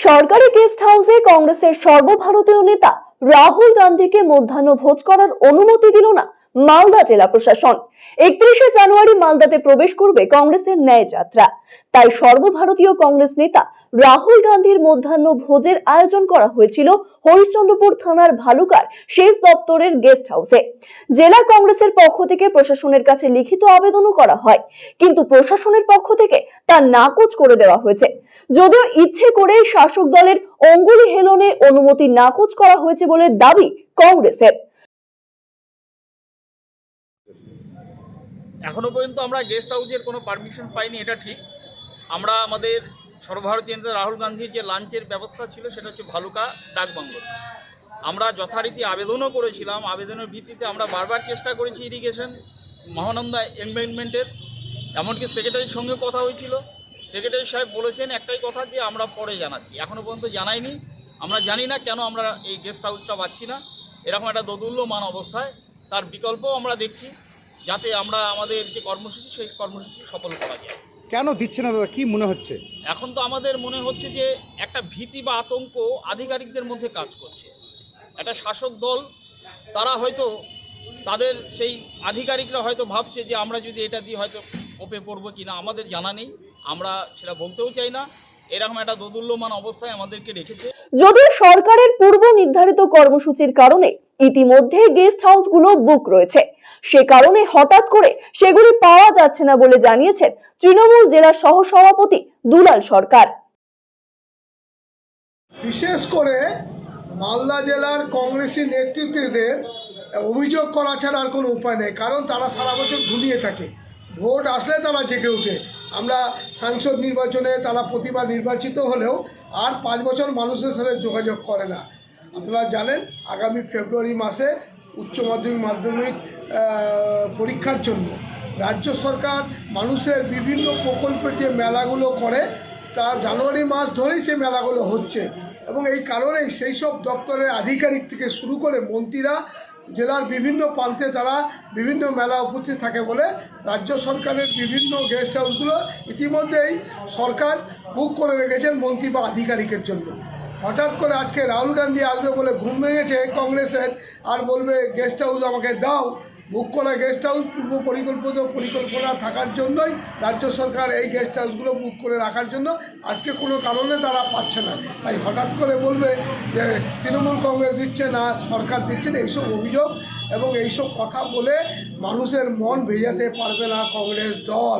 সরকারি গেস্ট হাউসে কংগ্রেসের সর্বভারতীয় নেতা রাহুল গান্ধীকে মধ্যাহ্ন ভোজ করার অনুমতি দিল না। মালদা জেলা প্রশাসন। একত্রিশে জানুয়ারি মালদাতে প্রবেশ করবে কংগ্রেসের ন্যায় যাত্রা। তাই সর্বভারতীয় কংগ্রেস নেতা রাহুল গান্ধীর মধ্যাহ্ন ভোজের আয়োজন করা হয়েছিল হরিশ্চন্দ্রপুর থানার ভালুকার শেষ দপ্তরের গেস্ট হাউসে। জেলা কংগ্রেসের পক্ষ থেকে প্রশাসনের কাছে লিখিত আবেদনও করা হয়, কিন্তু প্রশাসনের পক্ষ থেকে তা নাকচ করে দেওয়া হয়েছে। যদিও ইচ্ছে করে শাসক দলের অঙ্গুলি হেলনে অনুমতি নাকচ করা হয়েছে বলে দাবি কংগ্রেসের। এখনও পর্যন্ত আমরা গেস্ট হাউসের কোনো পারমিশন পাইনি, এটা ঠিক। আমরা আমাদের সর্বভারতীয় নেতা রাহুল গান্ধীর যে লাঞ্চের ব্যবস্থা ছিল, সেটা হচ্ছে ভালুকা ডাকবাংলো আমরা যথারীতি আবেদনও করেছিলাম, আবেদনের ভিত্তিতে আমরা বারবার চেষ্টা করেছি ইরিগেশন মহানন্দা এনভায়রনমেন্টের এমনকি সেক্রেটারির সঙ্গে কথা হয়েছিল। সেক্রেটারি সাহেব বলেছেন একটাই কথা যে আমরা পরে জানাচ্ছি। এখনও পর্যন্ত জানাইনি। আমরা জানি না কেন আমরা এই গেস্ট হাউসটা পাচ্ছি না। এরকম একটা দোদুল্যমান অবস্থায়। তার বিকল্পও আমরা দেখছি। যাতে আমরা আমাদের যে কর্মসূচি সেই কর্মসূচি সফল করা যায়। কেন দিচ্ছে না দাদা? কি মনে হচ্ছে? এখন তো আমাদের মনে হচ্ছে যে একটা ভীতি বা আতঙ্ক আধিকারিকদের মধ্যে কাজ করছে। একটা শাসক দল তারা হয়তো তাদের সেই আধিকারিকরা হয়তো ভাবছে যে আমরা যদি এটা দিয়ে হয়তো ওপে পড়ব কিনা আমাদের জানা নেই। আমরা সেটা বলতেও চাই না। এরকম একটা দোদুল্যমান অবস্থায় আমাদেরকে রেখেছে। যদিও সরকারের পূর্ব নির্ধারিত কর্মসূচির কারণে ইতিমধ্যে গেস্ট হাউসগুলো বুক রয়েছে। সে কারণে হঠাৎ করে সেগুলি পাওয়া যাচ্ছে না বলে জানিয়েছেন তৃণমূল জেলা সহ সভাপতি দুলাল সরকার। বিশেষ করে মালদা জেলার কংগ্রেসি নেতৃত্বদের অভিযোগ করা ছাড়া আর কোনো উপায় নেই, কারণ তারা সারা বছর ঘুমিয়ে থাকে। ভোট আসলে তারা জেগে ওঠে। আমরা সাংসদ নির্বাচনে তারা প্রতিবার নির্বাচিত হলেও আর পাঁচ বছর মানুষের সাথে যোগাযোগ করে না। আপনারা জানেন, আগামী ফেব্রুয়ারি মাসে উচ্চ মাধ্যমিক মাধ্যমিক পরীক্ষার জন্য রাজ্য সরকার মানুষের বিভিন্ন প্রকল্পের যে মেলাগুলো করে তার জানুয়ারি মাস ধরেই সেই মেলাগুলো হচ্ছে। এবং এই কারণেই সেই সব দপ্তরের আধিকারিক থেকে শুরু করে মন্ত্রীরা জেলার বিভিন্ন প্রান্তে তারা বিভিন্ন মেলা উপস্থিত থাকে বলে রাজ্য সরকারের বিভিন্ন গেস্ট হাউসগুলো ইতিমধ্যেই সরকার বুক করে রেখেছেন মন্ত্রী বা আধিকারিকের জন্য। হঠাৎ করে আজকে রাহুল গান্ধী আসবে বলে ঘুম ভেঙেছে কংগ্রেসের, আর বলবে গেস্ট হাউস আমাকে দাও। বুক করা গেস্ট হাউস পূর্ব পরিকল্পিত পরিকল্পনা থাকার জন্যই রাজ্য সরকার এই গেস্ট হাউসগুলো বুক করে রাখার জন্য আজকে কোনো কারণে তারা পাচ্ছে না। তাই হঠাৎ করে বলবে যে তৃণমূল কংগ্রেস দিচ্ছে না, সরকার দিচ্ছে না, এইসব অভিযোগ এবং এইসব কথা বলে মানুষের মন ভেজাতে পারবে না কংগ্রেস দল।